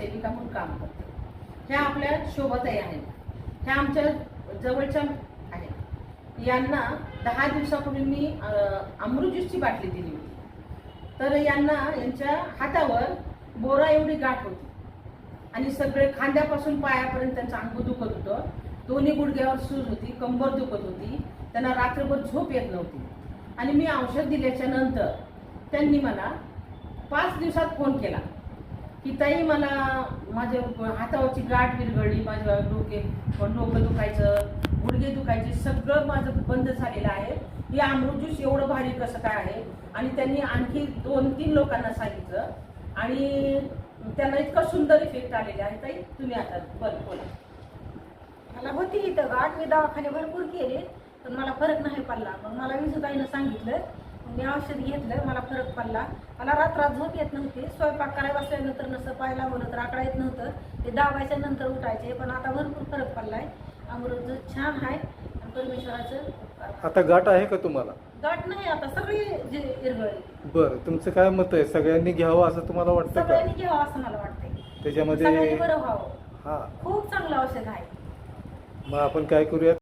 सेविका म्हणून काम करते. ह्या आपल्या शोभाताई आहेत. ह्या आमच्या जवळच्या आहेत. यांना दहा दिवसापूर्वी मी अं, अमृत ज्यूसची बाटली दिली होती. तर यांना यांच्या हातावर बोरा एवढी गाठ होती. आणि सगळे खांद्यापासून पायापर्यंत त्यांचं अंग दुखत होतं. दोन्ही गुडघ्यावर सूज होती कंबर दुखत होती. त्यांना रात्रभर झोप येत नव्हती. आणि मी औषध दिल्याच्या नंतर त्यांनी मला पाच दिवसात फोन केला. की ताई मला माझ्या हातावरची गाठ विरघडली माझ्या डोके डोकं दुखायचं गुडघे दुखायचे सगळं माझं बंद झालेलं आहे. हे अमृत ज्यूस एवढं भारी कसं काय आहे? आणि त्यांनी आणखी दोन तीन लोकांना सांगितलं. आणि त्यांना इतका सुंदर इफेक्ट आलेला आहे ताई. तुम्ही आता बरं बोला. मला होती इथं गाठ. मी दवाखाने भरपूर केले पण मला फरक नाही पडला. मग मला विजूताईनं सांगितलं मी औषध घेतलं मला फरक पडला. मला रात्रात झोप येत नव्हती. स्वयंपाक करायला बसल्यानंतर नसं लावलं तर आकडा येत नव्हतं. ते दाबायच्या नंतर उठायचे पण आता भरपूर फरक पडलाय. अमृत छान आहे. परमेश्वराचं आता गाठ आहे का तुम्हाला? गाठ नाही आता सगळी बरं तुमचं काय मत आहे? सगळ्यांनी घ्यावं असं तुम्हाला वाटतं सगळ्यांनी घ्यावं असं मला वाटतंय. त्याच्यामध्ये बरं व्हावं. हा. खूप चांगलं औषध आहे. मग आपण काय करूया